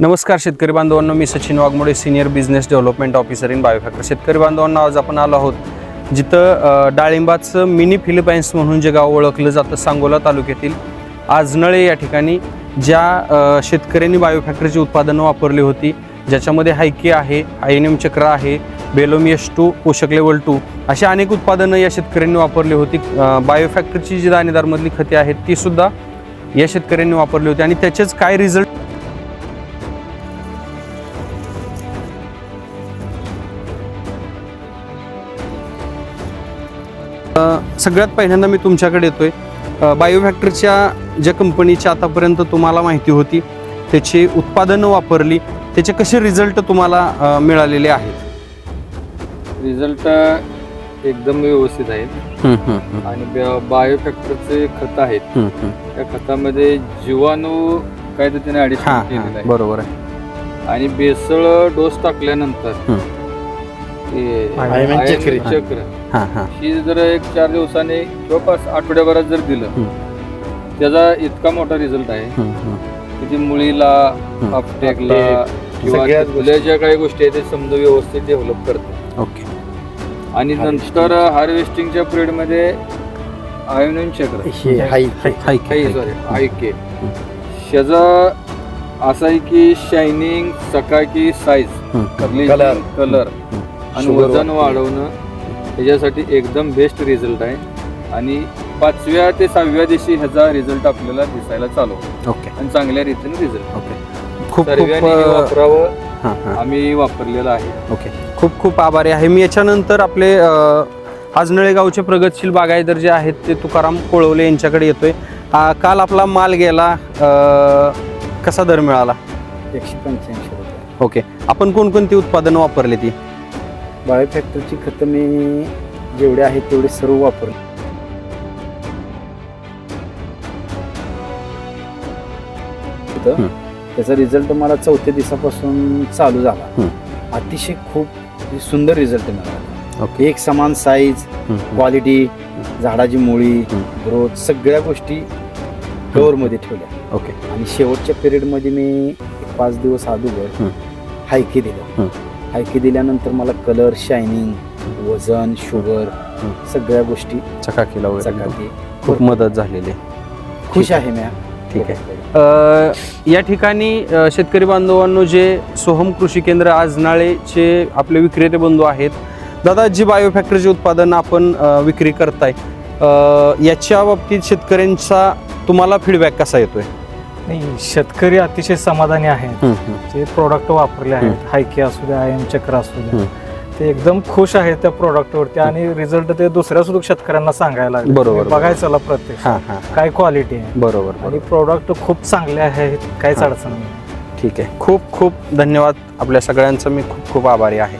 नमस्कार शेतकरी बांधवांनो मी Sachin Waghmode senior business development officer in Biofactor शेतकरी बांधवांना आज आपण आलो आहोत जिथं डाळिंबाचं मिनी फिलिपाईन्स म्हणून जे गाव ओळखलं जातं सांगोला तालुक्यातील आजनळे या ठिकाणी ज्या शेतकऱ्यांनी बायोफॅक्टरीची उत्पादनं वापरली होती. ज्याच्यामध्ये हायकी आहे आयनियम चक्र आहे बेलोमियस टू पोषक लेवल टू अशी अनेक उत्पादनं या शेतकऱ्यांनी वापरली होती. बायोफॅक्टरीची जी दाणेदारमधली खते आहेत ती सुद्धा या शेतकऱ्यांनी वापरली होती. आणि त्याचेच काय रिझल्ट सगळ्यात पहिल्यांदा मी तुमच्याकडे येतोय. बायोफॅक्टरीच्या ज्या कंपनीची आतापर्यंत तुम्हाला माहिती होती त्याची उत्पादनं वापरली त्याचे कसे रिझल्ट तुम्हाला मिळालेले आहेत? रिझल्ट एकदम व्यवस्थित आहेत. आणि बायो फॅक्टरचे खत आहेत. त्या खतामध्ये जीवाणू काय तर त्याने बरोबर आहे. आणि बेसळ डोस टाकल्यानंतर. ते चक्र. चक्र. हा हा. ही जर एक चार दिवसाने किंवा पाच आठवड्याभरात जर दिलं त्याचा इतका मोठा रिझल्ट आहे. की ती मुळीला अपटेकला किंवा ज्या काही गोष्टी आहेत ते समजा व्यवस्थित डेव्हलप करते ओके. आणि नंतर हार्वेस्टिंगच्या पिरियडमध्ये आयोनियन चक्र. सॉरी आयके त्याचा असा आहे की शायनिंग सकाळची साईज Color. कलर आणि वजन वाढते. वाढवणं त्याच्यासाठी एकदम बेस्ट रिझल्ट आहे. आणि पाचव्या ते सहाव्या दिवशी ह्याचा रिझल्ट आपल्याला दिसायला चालू. होतो. ओके आणि चांगल्या रीतीने रिझल्ट ओके खूप खूप सर्वांनी अ, वापरावं हा हा. आम्ही वापरलेलं आहे. ओके खूप खूप आभारी आहे. मी याच्यानंतर आपले अ, आजनळे गावचे प्रगतशील बागायतर जे आहेत ते तुकाराम कोळवले यांच्याकडे येतोय. आ, काल आपला माल गेला अ, कसा दर मिळाला? एकशे पंच्याऐंशी रुपये. ओके आपण कोणकोणती उत्पादनं वापरली ती? बायो फॅक्टरीची खतं मी जेवढे आहेत तेवढे सर्व वापरले. त्याचा रिझल्ट मला चौथ्या दिवसापासून चालू झाला. अतिशय खूप सुंदर रिझल्ट मिळाला ओके एक समान साईज क्वालिटी झाडाची मुळी. ग्रोथ सगळ्या गोष्टी मध्ये ठेवल्या ओके आणि शेवटच्या पिरियडमध्ये मी पाच दिवस अगोदर. हायकी दिलं. हायकी दिल्यानंतर मला कलर शायनिंग वजन शुगर. सगळ्या गोष्टी चकाकीला वगैरे चकाकी. खूप मदत झालेली. खुश आहे. मी ठीक आहे. या ठिकाणी शेतकरी बांधवांनो जे सोहम कृषी केंद्र आजनाळेचे आपले विक्रेते बंधू आहेत दादा जी बायोफॅक्टरीचे उत्पादन आपण विक्री करताय. याच्या बाबतीत शेतकऱ्यांचा तुम्हाला फीडबॅक कसा येतोय? नाही शेतकरी अतिशय समाधानी आहेत. जे प्रोडक्ट वापरले आहेत हायके असू द्या आय एम चक्र असू द्या. ते एकदम खुश आहेत त्या प्रोडक्टवरती आणि रिझल्ट ते दुसऱ्या सुद्धा शेतकऱ्यांना सांगायला. बरोबर, हां हां काय क्वालिटी आहे? बरोबर आणि. प्रोडक्ट खूप चांगले आहेत काहीच. अडचण नाही. ठीक आहे. खूप खूप धन्यवाद. आपल्या सगळ्यांचं मी खूप खूप आभारी आहे.